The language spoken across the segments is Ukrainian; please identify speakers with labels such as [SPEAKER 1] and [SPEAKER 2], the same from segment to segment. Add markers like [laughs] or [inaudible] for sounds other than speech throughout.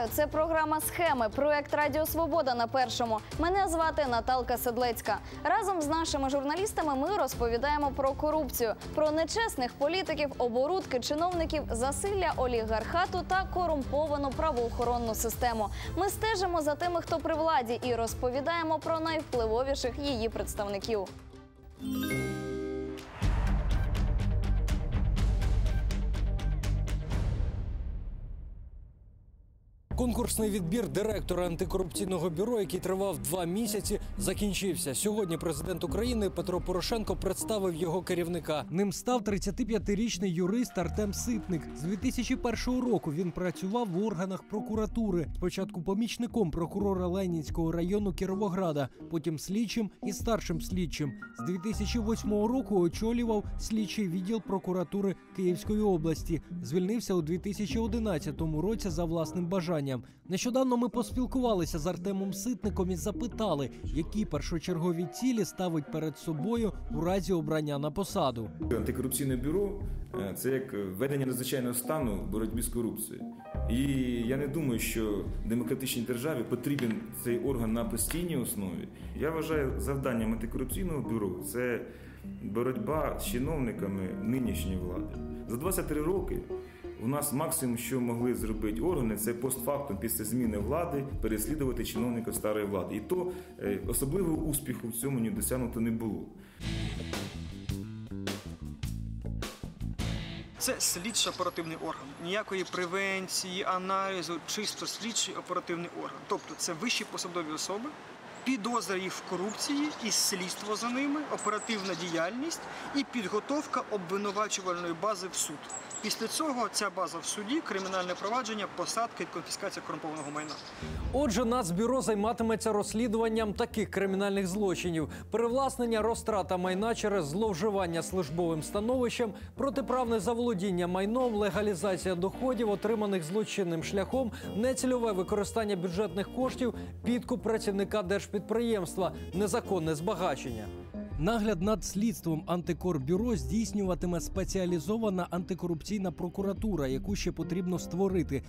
[SPEAKER 1] Вітаю! Це програма Схеми. Проект Радіо Свобода на першому. Мене звати Наталка Седлецька. Разом з нашими журналістами ми розповідаємо про корупцію, про нечесних політиків, оборудки чиновників, засилля олігархату та корумповану правоохоронну систему. Ми стежимо за тими, хто при владі, і розповідаємо про найвпливовіших її представників.
[SPEAKER 2] Конкурсний відбір директора антикорупційного бюро, який тривав два місяці, закінчився. Сьогодні президент України Петро Порошенко представив його керівника. Ним став 35-річний юрист Артем Ситник. З 2001 року він працював в органах прокуратури. Спочатку помічником прокурора Ленінського району Кіровограда, потім слідчим і старшим слідчим. З 2008 року очолював слідчий відділ прокуратури Київської області. Звільнився у 2011 році за власним бажанням. Нещодавно ми поспілкувалися з Артемом Ситником і запитали, які першочергові цілі ставить перед собою у разі обрання на посаду.
[SPEAKER 3] Антикорупційне бюро е, це як ведення надзвичайного стану в боротьбі з корупцією. І я не думаю, що демократичній державі потрібен цей орган на постійній основі. Я вважаю, завданням антикорупційного бюро це боротьба з чиновниками нинішньої влади. За 23 роки у нас максимум, що могли зробити органи, це постфактум після зміни влади переслідувати чиновників старої влади. І то е, особливого успіху в цьому ні досягнуто не було.
[SPEAKER 4] Це слідчо оперативний орган. Ніякої превенції, аналізу, чисто слідчий оперативний орган. Тобто це вищі посадові особи, підозра їх в корупції і слідство за ними, оперативна діяльність і підготовка обвинувачувальної бази в суд. Після цього ця база в суді, кримінальне провадження, посадка і конфіскація корумпованого майна.
[SPEAKER 2] Отже, Нацбюро займатиметься розслідуванням таких кримінальних злочинів: перевласнення, розтрата майна через зловживання службовим становищем, протиправне заволодіння майном, легалізація доходів, отриманих злочинним шляхом, нецільове використання бюджетних коштів, підкуп працівника держпідприємства, незаконне збагачення. Нагляд над слідством антикорбюро здійснюватиме спеціалізована антикорупційна прокуратура, яку ще потрібно створити.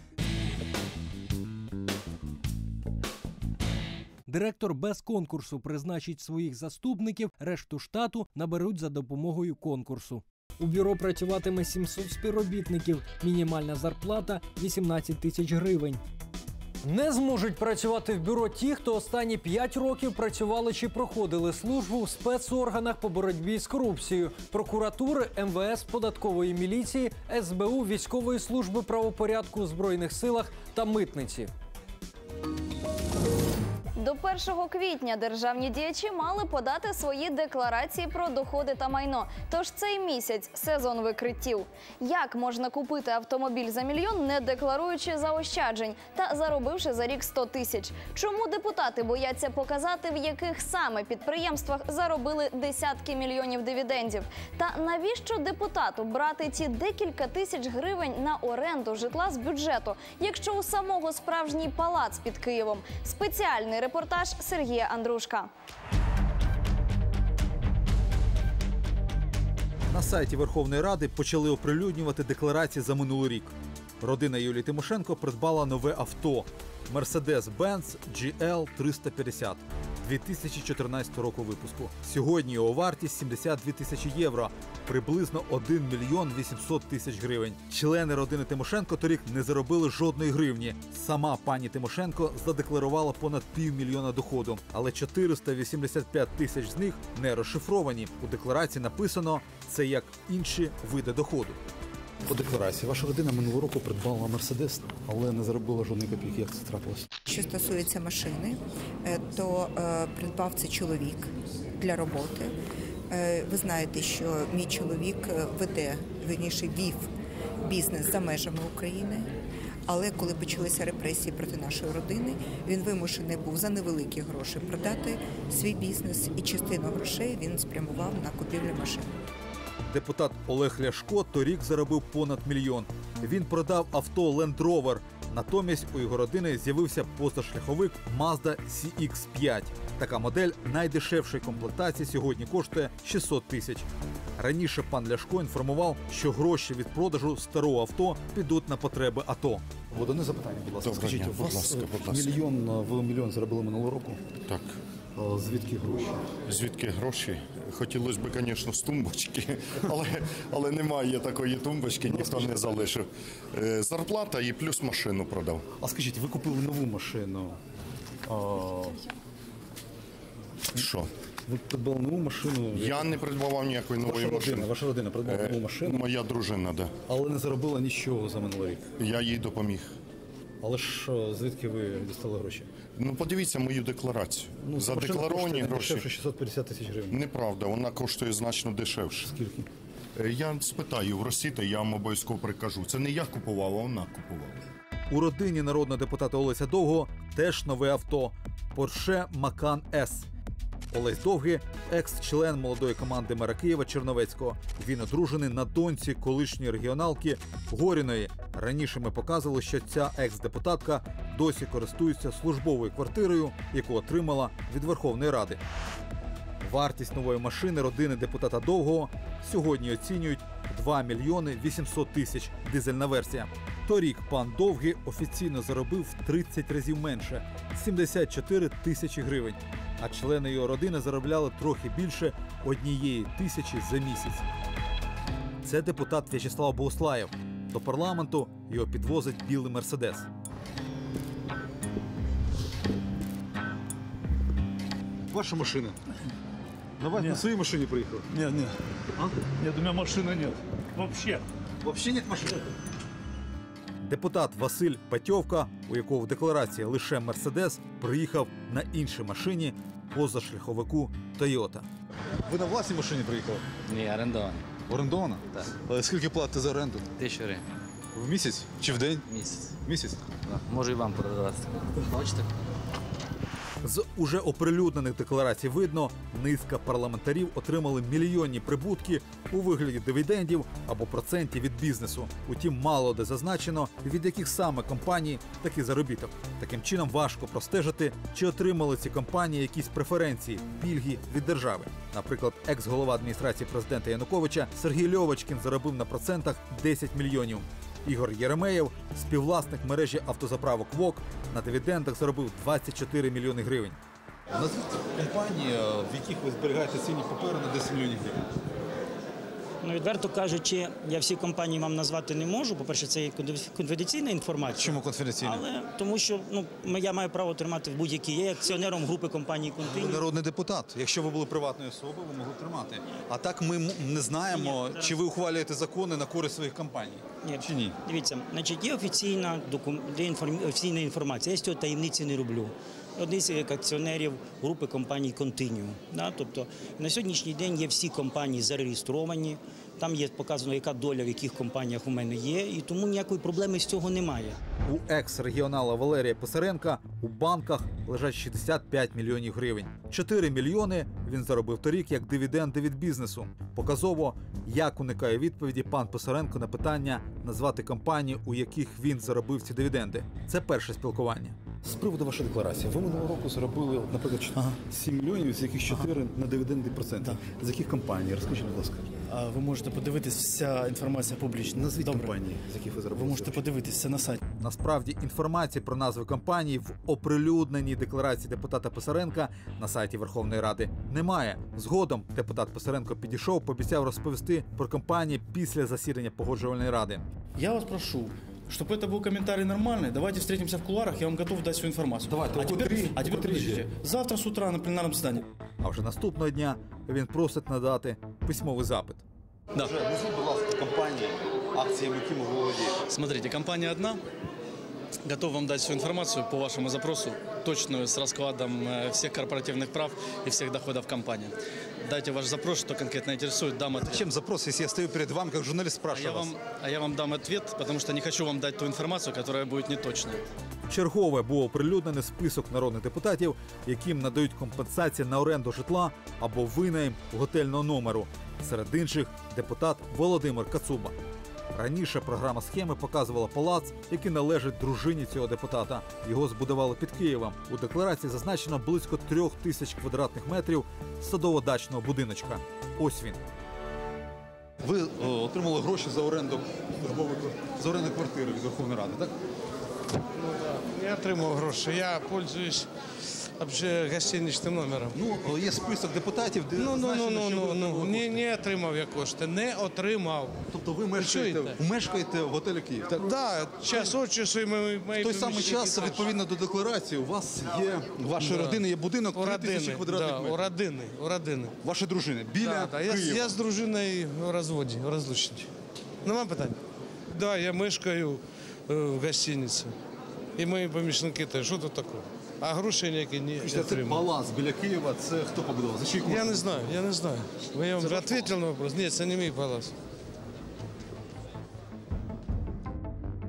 [SPEAKER 2] Директор без конкурсу призначить своїх заступників, решту штату наберуть за допомогою конкурсу. У бюро працюватиме 700 співробітників. Мінімальна зарплата 18 тисяч гривень. Не зможуть працювати в бюро ті, хто останні 5 років працювали чи проходили службу в спецорганах по боротьбі з корупцією, прокуратури, МВС, податкової міліції, СБУ, військової служби правопорядку у збройних силах та митниці.
[SPEAKER 1] До 1 квітня державні діячі мали подати свої декларації про доходи та майно. Тож цей місяць сезон викриттів. Як можна купити автомобіль за мільйон, не декларуючи заощаджень та заробивши за рік 100 тисяч? Чому депутати бояться показати, в яких саме підприємствах заробили десятки мільйонів дивідендів? Та навіщо депутату брати ці декілька тисяч гривень на оренду житла з бюджету, якщо у самого справжній палац під Києвом? Спеціальний репортаж Сергія Андрушка.
[SPEAKER 5] На сайті Верховної Ради почали оприлюднювати декларації за минулий рік. Родина Юлії Тимошенко придбала нове авто Mercedes-Benz GL 350 2014 року випуску. Сьогодні його вартість 72 тисячі євро, приблизно 1 мільйон 800 тисяч гривень. Члени родини Тимошенко торік не заробили жодної гривні. Сама пані Тимошенко задекларувала понад півмільйона доходу, але 485 тисяч з них не розшифровані. У декларації написано це як інші види доходу.
[SPEAKER 6] По декларації ваша родина минулого року придбала мерседес, але не заробила жодної копійки. Як це трапилось?
[SPEAKER 7] Що стосується машини, е, то е, придбав це чоловік для роботи. Е, Ви знаєте, що мій чоловік веде, вірніше вів бізнес за межами України. Але коли почалися репресії проти нашої родини, він вимушений був за невеликі гроші продати свій бізнес, і частину грошей він спрямував на купівлю машин.
[SPEAKER 5] Депутат Олег Ляшко торік заробив понад мільйон. Він продав авто Land Rover. Натомість у його родини з'явився позашляховик Mazda CX-5. Така модель найдешевшої комплектації сьогодні коштує 600 тисяч. Раніше пан Ляшко інформував, що гроші від продажу старого авто підуть на потреби АТО.
[SPEAKER 6] От одне запитання, будь ласка.
[SPEAKER 8] Доброго
[SPEAKER 6] Скажіть,
[SPEAKER 8] дня,
[SPEAKER 6] у вас
[SPEAKER 8] будь ласка, будь ласка.
[SPEAKER 6] мільйон е, ви мільйон заробили минулого року.
[SPEAKER 8] Так.
[SPEAKER 6] Звідки гроші?
[SPEAKER 8] Звідки гроші? Хотілося б, звісно, з тумбочки, [laughs] але, але немає такої тумбочки, ніхто не залишив. Е, Зарплата і плюс машину продав.
[SPEAKER 6] А скажіть, ви купили нову машину? А,
[SPEAKER 8] Що?
[SPEAKER 6] ви придбали нову машину?
[SPEAKER 8] Я не придбавав ніякої
[SPEAKER 6] ваша
[SPEAKER 8] нової
[SPEAKER 6] родина,
[SPEAKER 8] машини.
[SPEAKER 6] ваша родина придбала нову
[SPEAKER 8] Е,
[SPEAKER 6] машину,
[SPEAKER 8] Моя дружина, да.
[SPEAKER 6] але не заробила нічого за минулий рік.
[SPEAKER 8] Я їй допоміг.
[SPEAKER 6] Але ж е, звідки ви дістали гроші?
[SPEAKER 8] Ну, подивіться мою декларацію.
[SPEAKER 6] Ну, За
[SPEAKER 8] Задекларовані гроші.
[SPEAKER 6] дешевше 650 тисяч гривень.
[SPEAKER 8] Неправда, вона коштує значно дешевше.
[SPEAKER 6] Скільки?
[SPEAKER 8] Е, Я спитаю в Росіта, я вам обов'язково прикажу. Це не я купував, а вона купувала.
[SPEAKER 5] У родині народного депутата Олеся Довго теж нове авто Porsche Macan S. Олесь Довгий екс-член молодої команди мера Києва Черновецького. Він одружений на доньці колишньої регіоналки Горіної. Раніше ми показували, що ця екс-депутатка досі користується службовою квартирою, яку отримала від Верховної Ради. Вартість нової машини родини депутата Довгого сьогодні оцінюють 2 мільйони 800 тисяч дизельна версія. Торік пан Довгий офіційно заробив в 30 разів менше 74 тисячі гривень. А члени його родини заробляли трохи більше однієї тисячі за місяць. Це депутат В'ячеслав Богуслаєв. До парламенту його підвозить білий мерседес.
[SPEAKER 6] Ваша машина. На, вас, на своей машине приехал?
[SPEAKER 9] Нет, нет. Нет, у меня машины нет. Вообще.
[SPEAKER 6] Вообще нет машины.
[SPEAKER 5] Депутат Василь Патьовка, у якого в декларації лише Мерседес, приїхав на іншій машині позашляховику Тойота.
[SPEAKER 6] Ви на власній машині приїхали?
[SPEAKER 10] Ні, орендована.
[SPEAKER 6] Орендована?
[SPEAKER 10] Так.
[SPEAKER 6] Але скільки платите за оренду?
[SPEAKER 10] Тисячу гривень
[SPEAKER 6] В місяць чи в день?
[SPEAKER 10] місяць.
[SPEAKER 6] Місяць.
[SPEAKER 10] Так. Можу і вам продавати. Хочете?
[SPEAKER 5] З уже оприлюднених декларацій видно, низка парламентарів отримали мільйонні прибутки у вигляді дивідендів або процентів від бізнесу. Утім, мало де зазначено, від яких саме компаній такий заробіток. Таким чином важко простежити, чи отримали ці компанії якісь преференції, пільги від держави. Наприклад, екс-голова адміністрації президента Януковича Сергій Льовочкін заробив на процентах 10 мільйонів. Ігор Єремеєв, співвласник мережі автозаправок ВОК, на дивідендах заробив 24 мільйони гривень.
[SPEAKER 6] Назвіть компанії, в яких ви зберігаєте цінні папери на 10 мільйонів гривень.
[SPEAKER 11] Ну, відверто кажучи, я всі компанії вам назвати не можу. По-перше, це є конфіденційна інформація.
[SPEAKER 6] Чому конфіденційно?
[SPEAKER 11] Але тому що ну, я маю право тримати в будь-якій. Я є акціонером групи компанії
[SPEAKER 6] Ви народний депутат. Якщо ви були приватною особою, ви могли тримати. А так ми не знаємо,
[SPEAKER 11] Ні,
[SPEAKER 6] чи ви ухвалюєте закони на користь своїх компаній.
[SPEAKER 11] Ні.
[SPEAKER 6] Чи ні?
[SPEAKER 11] Дивіться, значить, є офіційна докум... є інформ- офіційна інформація. Я з цього таємниці не роблю. Одні з акціонерів групи компаній Континіум. Тобто на сьогоднішній день є всі компанії зареєстровані. Там є показано, яка доля в яких компаніях у мене є, і тому ніякої проблеми з цього немає.
[SPEAKER 5] У екс-регіонала Валерія Писаренка у банках лежать 65 мільйонів гривень. 4 мільйони він заробив торік як дивіденди від бізнесу. Показово, як уникає відповіді пан Писаренко на питання назвати компанії, у яких він заробив ці дивіденди. Це перше спілкування.
[SPEAKER 6] З приводу вашої декларації. Ви минулого року заробили, наприклад, 7 мільйонів, з яких 4 на дивіденди проценти. З яких компаній? Розкажіть, будь ласка.
[SPEAKER 9] Ви можете подивитись, вся інформація публічна.
[SPEAKER 6] Назвіть
[SPEAKER 9] Добре.
[SPEAKER 6] компанії, з яких ви
[SPEAKER 9] Ви можете це на сайті.
[SPEAKER 5] Насправді інформації про назви компаній в оприлюдненій декларації депутата Писаренка на сайті Верховної Ради немає. Згодом депутат Писаренко підійшов, пообіцяв розповісти про компанії після засідання погоджувальної ради.
[SPEAKER 9] Я вас прошу, чтобы это был комментарий нормальный, давайте встретимся в кулуарах, я вам готов дать всю информацию.
[SPEAKER 6] Давайте,
[SPEAKER 9] а
[SPEAKER 6] о
[SPEAKER 9] теперь,
[SPEAKER 6] котрій-
[SPEAKER 9] а
[SPEAKER 6] о
[SPEAKER 9] теперь
[SPEAKER 6] котрій
[SPEAKER 9] подождите. Завтра с утра на пленарном заседании.
[SPEAKER 5] А вже наступного дня він просить надати письмовий запит.
[SPEAKER 9] Да.
[SPEAKER 6] Назвіть, будь ласка, компанії, акціями якими ви володієте.
[SPEAKER 9] Смотрите, компания одна. Готов вам дать всю информацию по вашему запросу, точную, с раскладом э, всех корпоративных прав и всех доходов компании. Дайте ваш запрос, что конкретно интересует, дам ответ.
[SPEAKER 6] Чем запрос, если я стою перед вами, как журналист,
[SPEAKER 9] А
[SPEAKER 6] спрашиваю
[SPEAKER 9] я,
[SPEAKER 6] вас?
[SPEAKER 9] вам, а я вам дам ответ, потому что не хочу вам дать ту информацию, которая будет неточной.
[SPEAKER 5] Чергове був оприлюднений список народних депутатів, яким надають компенсації на оренду житла або винайм готельного номеру. Серед інших депутат Володимир Кацуба. Раніше програма схеми показувала палац, який належить дружині цього депутата. Його збудували під Києвом. У декларації зазначено близько трьох тисяч квадратних метрів садово-дачного будиночка. Ось він.
[SPEAKER 6] Ви о, отримали гроші за оренду за оренду квартири від Верховної Ради, так?
[SPEAKER 12] Я отримав гроші. Я пользуюсь вообще гостиничним номером.
[SPEAKER 6] Ну, є список депутатів, де
[SPEAKER 12] Ну, ну, ну, ну, ну, ну,
[SPEAKER 6] отримали
[SPEAKER 12] не, отримав я кошти, не отримав.
[SPEAKER 6] Тобто ви мешкаєте,
[SPEAKER 12] чуєте?
[SPEAKER 6] мешкаєте в готелі Київ, так?
[SPEAKER 12] Да, час від часу і мої
[SPEAKER 6] В той самий час, відповідно до декларації, у вас є, у вашої
[SPEAKER 12] Да.
[SPEAKER 6] родини є будинок
[SPEAKER 12] у
[SPEAKER 6] 3
[SPEAKER 12] родини,
[SPEAKER 6] квадратних
[SPEAKER 12] да, у родини, у родини.
[SPEAKER 6] Вашої дружини, біля
[SPEAKER 12] Да, да, я,
[SPEAKER 6] Києва.
[SPEAKER 12] я з дружиною у розводі, у розлученні. Нема питань? Да, я мешкаю е, в гостиниці. І мої помічники теж. Що тут такого? А грошей ніякі не,
[SPEAKER 6] отримав. Це палац біля Києва, це хто побудував? За чий?
[SPEAKER 12] Я не знаю, я не знаю. Я вам ответил на вопрос. Ні, це не мій палац.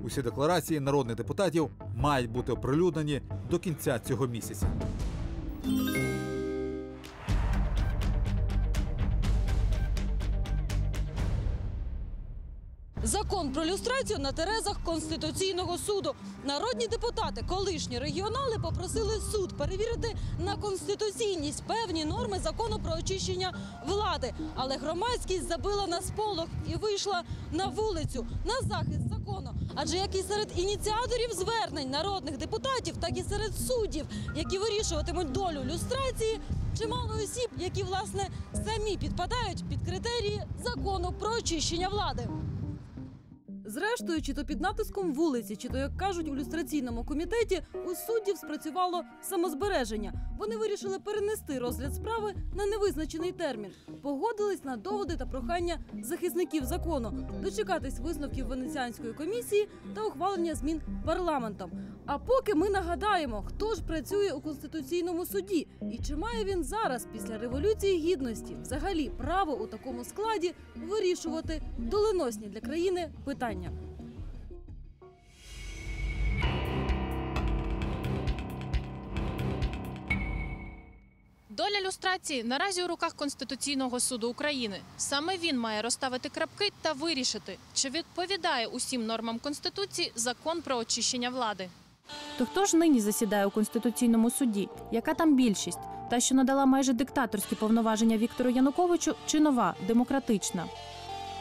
[SPEAKER 5] Усі декларації народних депутатів мають бути оприлюднені до кінця цього місяця.
[SPEAKER 13] Закон про люстрацію на терезах Конституційного суду. Народні депутати, колишні регіонали, попросили суд перевірити на конституційність певні норми закону про очищення влади. Але громадськість забила на сполох і вийшла на вулицю на захист закону. Адже як і серед ініціаторів звернень народних депутатів, так і серед суддів, які вирішуватимуть долю люстрації, чимало осіб, які власне самі підпадають під критерії закону про очищення влади. Зрештою, чи то під натиском вулиці, чи то, як кажуть у люстраційному комітеті, у суддів спрацювало самозбереження. Вони вирішили перенести розгляд справи на невизначений термін. Погодились на доводи та прохання захисників закону, дочекатись висновків Венеціанської комісії та ухвалення змін парламентом. А поки ми нагадаємо, хто ж працює у конституційному суді і чи має він зараз, після революції гідності, взагалі право у такому складі вирішувати доленосні для країни питання.
[SPEAKER 14] Доля люстрації наразі у руках Конституційного суду України. Саме він має розставити крапки та вирішити, чи відповідає усім нормам Конституції закон про очищення влади.
[SPEAKER 15] То хто ж нині засідає у конституційному суді? Яка там більшість? Та, що надала майже диктаторські повноваження Віктору Януковичу, чи нова демократична?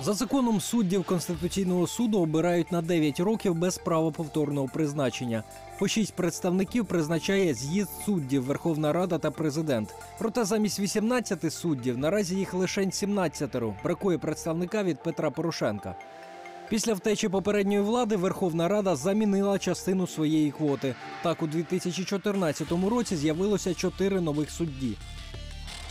[SPEAKER 2] За законом суддів Конституційного суду обирають на 9 років без права повторного призначення. По 6 представників призначає з'їзд суддів, Верховна Рада та президент. Проте замість 18 суддів наразі їх лише 17 Бракує представника від Петра Порошенка. Після втечі попередньої влади Верховна Рада замінила частину своєї квоти. Так, у 2014 році з'явилося 4 нових судді.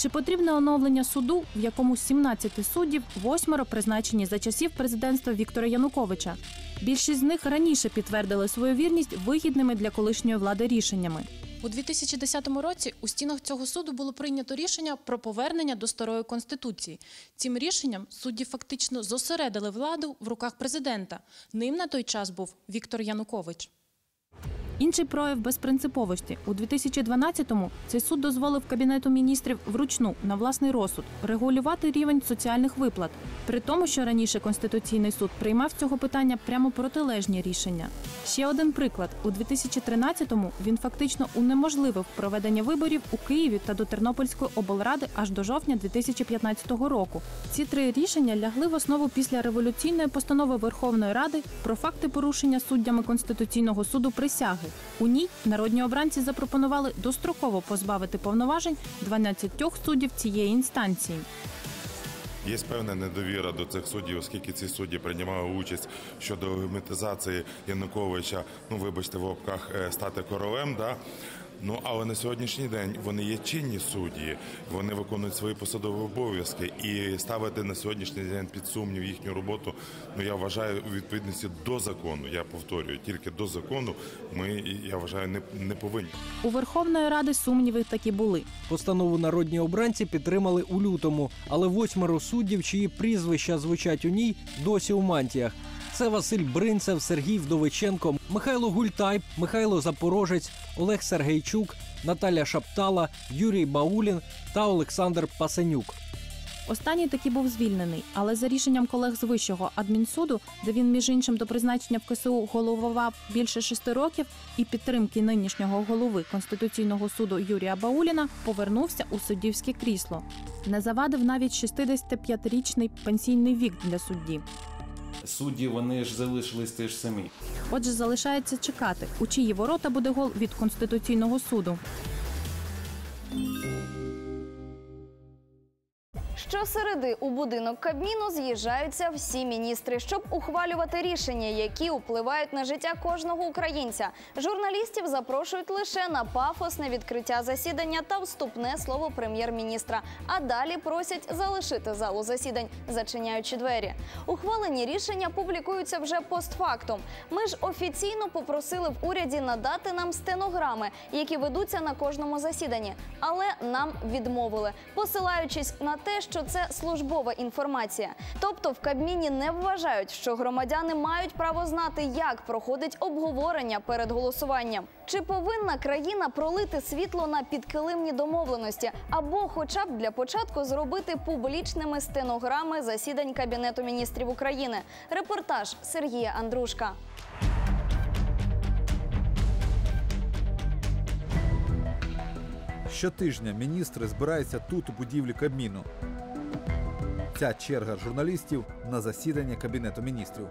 [SPEAKER 15] Чи потрібне оновлення суду, в якому з 17 суддів восьмеро призначені за часів президентства Віктора Януковича? Більшість з них раніше підтвердили свою вірність вигідними для колишньої влади рішеннями.
[SPEAKER 14] У 2010 році у стінах цього суду було прийнято рішення про повернення до старої конституції. Цим рішенням судді фактично зосередили владу в руках президента. Ним на той час був Віктор Янукович.
[SPEAKER 15] Інший прояв безпринциповості у 2012-му цей суд дозволив кабінету міністрів вручну на власний розсуд регулювати рівень соціальних виплат, при тому, що раніше конституційний суд приймав цього питання прямо протилежні рішення. Ще один приклад: у 2013-му він фактично унеможливив проведення виборів у Києві та до Тернопільської облради аж до жовтня 2015 року. Ці три рішення лягли в основу після революційної постанови Верховної Ради про факти порушення суддями Конституційного суду присяги. У ній народні обранці запропонували достроково позбавити повноважень 12 суддів цієї інстанції.
[SPEAKER 16] Є певна недовіра до цих суддів, оскільки ці судді приймали участь щодо гематизації Януковича, ну вибачте, в обках е, стати королем. Да? Ну але на сьогоднішній день вони є чинні судді, вони виконують свої посадові обов'язки і ставити на сьогоднішній день під сумнів їхню роботу. Ну я вважаю у відповідності до закону. Я повторюю, тільки до закону. Ми я вважаю не, не повинні.
[SPEAKER 15] У Верховної Ради сумніви такі були.
[SPEAKER 2] Постанову народні обранці підтримали у лютому, але восьмеро суддів, чиї прізвища звучать у ній, досі у мантіях. Це Василь Бринцев, Сергій Вдовиченко, Михайло Гультай, Михайло Запорожець, Олег Сергейчук, Наталя Шаптала, Юрій Баулін та Олександр Пасенюк.
[SPEAKER 15] Останній таки був звільнений, але за рішенням колег з вищого адмінсуду, де він між іншим до призначення в КСУ головував більше шести років, і підтримки нинішнього голови конституційного суду Юрія Бауліна повернувся у суддівське крісло. Не завадив навіть 65-річний пенсійний вік для судді.
[SPEAKER 17] Судді вони ж залишились теж самі.
[SPEAKER 15] Отже, залишається чекати, у чиї ворота буде гол від конституційного суду.
[SPEAKER 1] Щосереди у будинок Кабміну з'їжджаються всі міністри, щоб ухвалювати рішення, які впливають на життя кожного українця. Журналістів запрошують лише на пафосне відкриття засідання та вступне слово прем'єр-міністра. А далі просять залишити залу засідань, зачиняючи двері. Ухвалені рішення публікуються вже постфактум. Ми ж офіційно попросили в уряді надати нам стенограми, які ведуться на кожному засіданні, але нам відмовили, посилаючись на те, що це службова інформація. Тобто в Кабміні не вважають, що громадяни мають право знати, як проходить обговорення перед голосуванням. Чи повинна країна пролити світло на підкилимні домовленості, або, хоча б для початку, зробити публічними стенограми засідань Кабінету міністрів України? Репортаж Сергія Андрушка.
[SPEAKER 5] Щотижня міністри збираються тут у будівлі Кабміну. Ця черга журналістів на засідання Кабінету міністрів.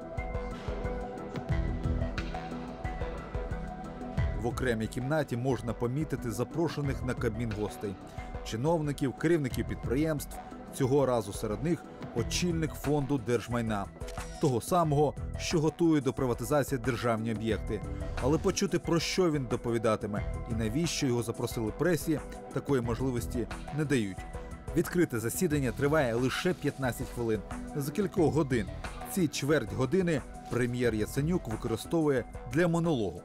[SPEAKER 5] В окремій кімнаті можна помітити запрошених на Кабмін гостей чиновників, керівників підприємств. Цього разу серед них очільник фонду держмайна, того самого, що готує до приватизації державні об'єкти. Але почути про що він доповідатиме і навіщо його запросили пресі, такої можливості не дають. Відкрите засідання триває лише 15 хвилин. За кількох годин ці чверть години прем'єр Яценюк використовує для монологу.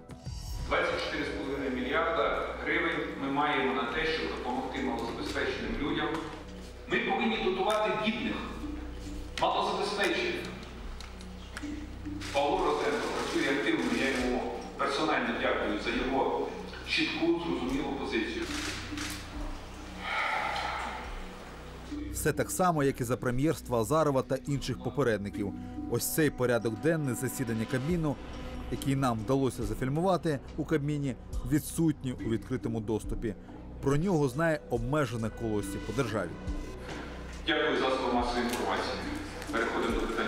[SPEAKER 18] 24,5 мільярда гривень ми маємо на те, щоб допомогти малозабезпеченим людям. Ми повинні дотувати бідних, малозабезпечених. Павло Ротенко працює активно, я йому персонально дякую за його чітку, зрозумілу позицію.
[SPEAKER 5] Все так само, як і за прем'єрства Азарова та інших попередників. Ось цей порядок денний засідання Кабміну, який нам вдалося зафільмувати у Кабміні, відсутній у відкритому доступі. Про нього знає обмежене колосі по державі.
[SPEAKER 18] Дякую за масової інформації. Переходимо до питань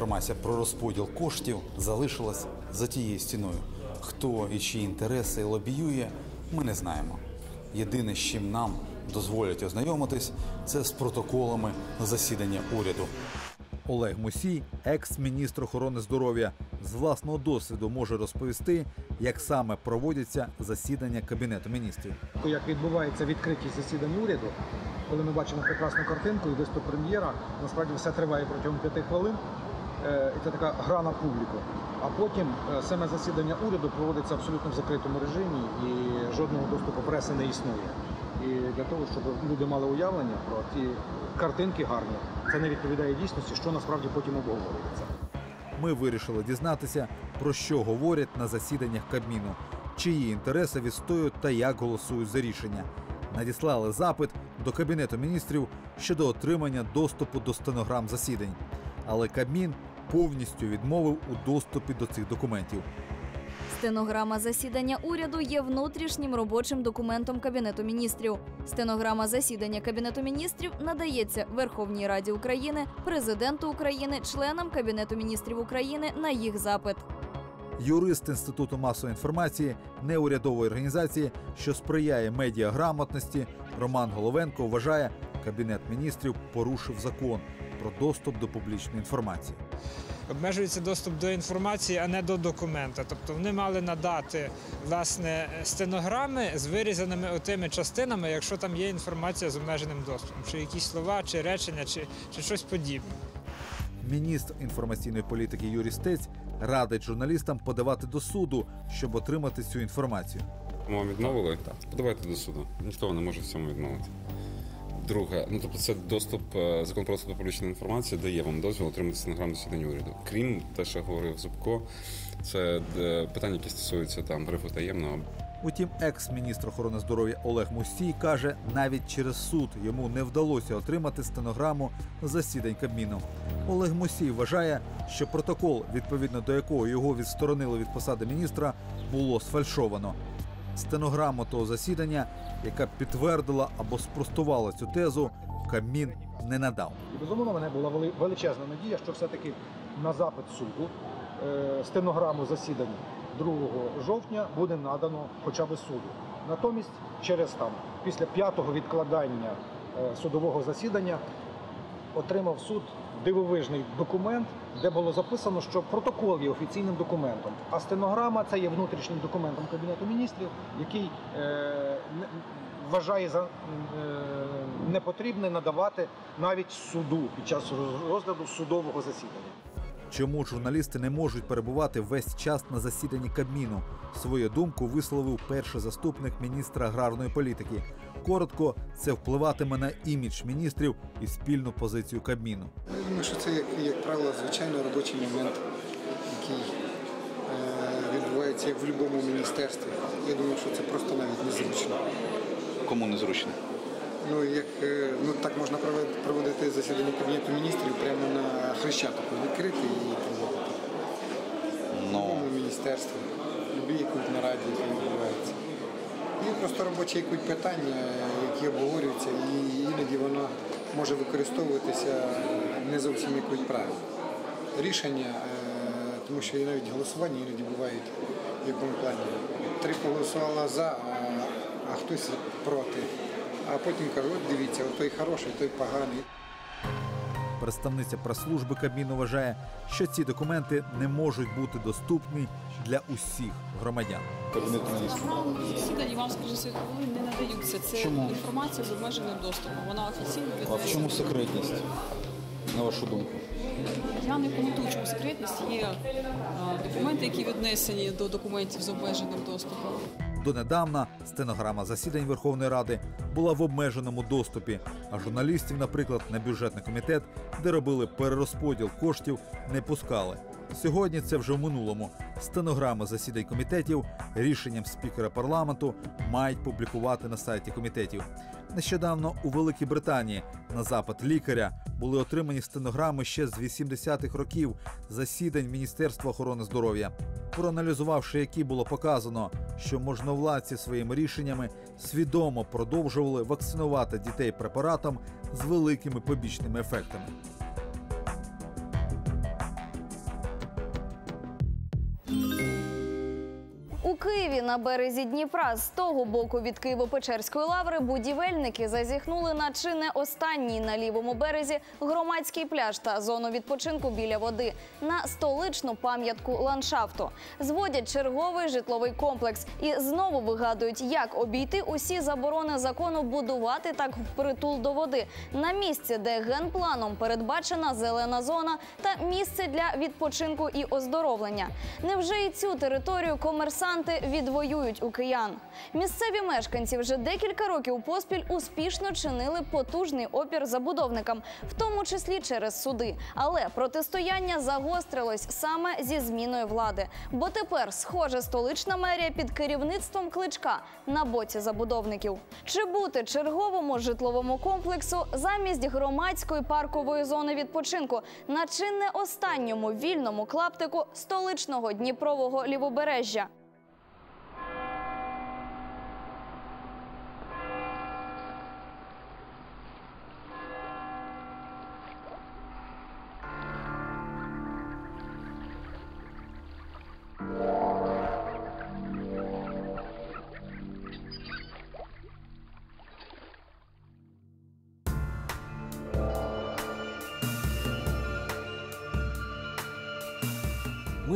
[SPEAKER 6] Інформація про розподіл коштів залишилась за тією стіною. Хто і чиї інтереси лобіює, ми не знаємо. Єдине, з чим нам дозволять ознайомитись, це з протоколами засідання уряду.
[SPEAKER 5] Олег Мусій, екс-міністр охорони здоров'я, з власного досвіду може розповісти, як саме проводяться засідання Кабінету міністрів.
[SPEAKER 19] як відбувається відкритість засідань уряду, коли ми бачимо прекрасну картинку і виступ прем'єра, насправді все триває протягом п'яти хвилин. Е, це така гра на публіку. А потім е, саме засідання уряду проводиться абсолютно в закритому режимі і жодного доступу преси не існує. І для того, щоб люди мали уявлення про ті картинки гарні, це не відповідає дійсності, що насправді потім обговорюється.
[SPEAKER 5] Ми вирішили дізнатися, про що говорять на засіданнях Кабміну, чиї інтереси відстоюють та як голосують за рішення. Надіслали запит до Кабінету міністрів щодо отримання доступу до стенограм засідань. Але Кабмін повністю відмовив у доступі до цих документів.
[SPEAKER 1] Стенограма засідання уряду є внутрішнім робочим документом Кабінету міністрів. Стенограма засідання Кабінету міністрів надається Верховній Раді України, президенту України, членам Кабінету міністрів України на їх запит.
[SPEAKER 5] Юрист Інституту масової інформації неурядової організації, що сприяє медіаграмотності, Роман Головенко вважає, Кабінет міністрів порушив закон про доступ до публічної інформації.
[SPEAKER 20] обмежується доступ до інформації, а не до документа. Тобто вони мали надати власне стенограми з вирізаними отими частинами, якщо там є інформація з обмеженим доступом, чи якісь слова, чи речення, чи, чи щось подібне.
[SPEAKER 5] Міністр інформаційної політики Юрій Стець радить журналістам подавати до суду, щоб отримати цю інформацію.
[SPEAKER 21] Вам відмовили? Так. Подавайте до суду. Ніхто не може в цьому відмовити. Друге, ну тобто це доступ е, закон про доступ до публічної інформації дає вам дозвіл отримати стенограму засідання уряду. Крім те, що говорив Зубко, це е, питання, які стосуються там грифу таємного.
[SPEAKER 5] Утім, екс-міністр охорони здоров'я Олег Мусій каже, навіть через суд йому не вдалося отримати стенограму засідань Кабміну. Олег Мусій вважає, що протокол, відповідно до якого його відсторонили від посади міністра, було сфальшовано. Стенограму того засідання, яка підтвердила або спростувала цю тезу, Кабмін не надав.
[SPEAKER 19] І безумовно, мене була величезна надія, що все-таки на запит суду е, стенограму засідань 2 жовтня буде надано хоча б суду. Натомість, через там, після п'ятого відкладання е, судового засідання, отримав суд дивовижний документ, де було записано, що протокол є офіційним документом, а стенограма це є внутрішнім документом Кабінету міністрів, який е, вважає за е, непотрібне надавати навіть суду під час роз- розгляду судового засідання.
[SPEAKER 5] Чому журналісти не можуть перебувати весь час на засіданні Кабміну? Свою думку висловив перший заступник міністра аграрної політики. Коротко, це впливатиме на імідж міністрів і спільну позицію Кабміну.
[SPEAKER 22] Я думаю, що це, як, як правило, звичайно робочий момент, який е, відбувається як в будь-якому міністерстві. Я думаю, що це просто навіть незручно.
[SPEAKER 6] Кому незручно?
[SPEAKER 22] Ну, як, е, ну, так можна проводити засідання Кабінету міністрів прямо на Хрещатику відкрити і проводити. В будь-якому міністерстві, в будь-якій нараді, яка відбувається. Є просто робочі якісь питання, які обговорюються, і іноді воно може використовуватися не зовсім якось правильно. Рішення, е, тому що і навіть голосування іноді бувають в якому плані. Три проголосувала за, а, а хтось проти. А потім кажуть, от дивіться, от той хороший, той поганий.
[SPEAKER 5] Представниця прес-служби Кабміну вважає, що ці документи не можуть бути доступні для усіх громадян. Кабінет міністрів.
[SPEAKER 23] Засідання вам, скажу, не надаються. Це
[SPEAKER 5] Чому?
[SPEAKER 23] інформація з обмеженим доступом. Вона офіційно
[SPEAKER 6] А в чому секретність, на вашу думку?
[SPEAKER 23] Я не коментую, чому секретність. Є е, документи, які віднесені до документів з обмеженим доступом.
[SPEAKER 5] Донедавна стенограма засідань Верховної Ради була в обмеженому доступі, а журналістів, наприклад, на бюджетний комітет, де робили перерозподіл коштів, не пускали. Сьогодні це вже в минулому. Стенограми засідань комітетів рішенням спікера парламенту мають публікувати на сайті комітетів. Нещодавно у Великій Британії на запит лікаря були отримані стенограми ще з 80-х років засідань Міністерства охорони здоров'я. Проаналізувавши, які було показано, що можновладці своїми рішеннями свідомо продовжували вакцинувати дітей препаратом з великими побічними ефектами.
[SPEAKER 1] У Києві на березі Дніпра з того боку від Києво-Печерської лаври будівельники зазіхнули на чи не останній на лівому березі громадський пляж та зону відпочинку біля води на столичну пам'ятку ландшафту. Зводять черговий житловий комплекс і знову вигадують, як обійти усі заборони закону будувати так впритул до води на місці, де генпланом передбачена зелена зона та місце для відпочинку і оздоровлення. Невже і цю територію комерсанти відвоюють у киян? Місцеві мешканці вже декілька років поспіль успішно чинили потужний опір забудовникам, в тому числі через суди. Але протистояння загострилось саме зі зміною влади. Бо тепер, схоже, столична мерія під керівництвом кличка на боці забудовників. Чи бути черговому житловому комплексу замість громадської паркової зони відпочинку на чи не останньому вільному клаптику столичного Дніпрового лівобережжя?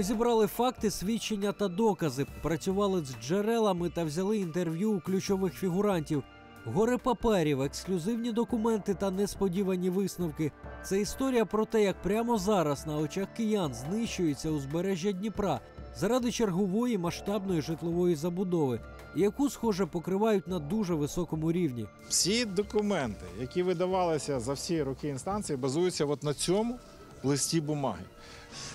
[SPEAKER 2] Зібрали факти, свідчення та докази, працювали з джерелами та взяли інтерв'ю у ключових фігурантів. Гори паперів, ексклюзивні документи та несподівані висновки. Це історія про те, як прямо зараз на очах киян знищується узбережжя Дніпра, заради чергової масштабної житлової забудови, яку, схоже, покривають на дуже високому рівні.
[SPEAKER 24] Всі документи, які видавалися за всі роки інстанції, базуються от на цьому листі бумаги.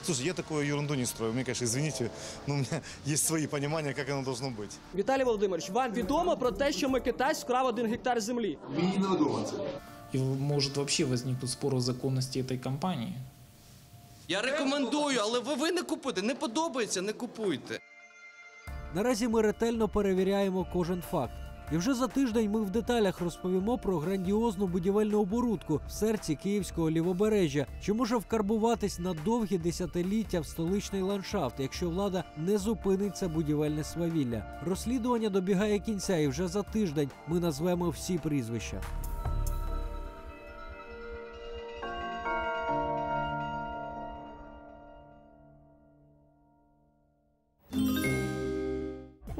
[SPEAKER 25] Слушай, я такую ерунду не строю. Мне, конечно, извините, но у меня [laughs] есть свои понимания, как оно должно быть.
[SPEAKER 26] Віталій Володимирович, вам відомо про те, що Микитась вкрав один гектар землі?
[SPEAKER 25] Мені не відомо це.
[SPEAKER 27] И может вообще возникнуть спор о законности этой компании.
[SPEAKER 28] Я рекомендую, але ви, ви не купуйте. Не подобається, не купуйте.
[SPEAKER 2] Наразі ми ретельно перевіряємо кожен факт. І вже за тиждень ми в деталях розповімо про грандіозну будівельну оборудку в серці київського лівобережжя, що може вкарбуватись на довгі десятиліття в столичний ландшафт, якщо влада не зупиниться будівельне свавілля. Розслідування добігає кінця, і вже за тиждень ми назвемо всі прізвища.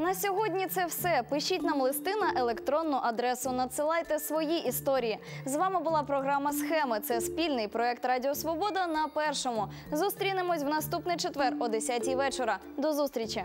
[SPEAKER 1] На сьогодні це все. Пишіть нам листи на електронну адресу. Надсилайте свої історії. З вами була програма Схеми. Це спільний проект Радіо Свобода на першому. Зустрінемось в наступний четвер о 10 вечора. До зустрічі.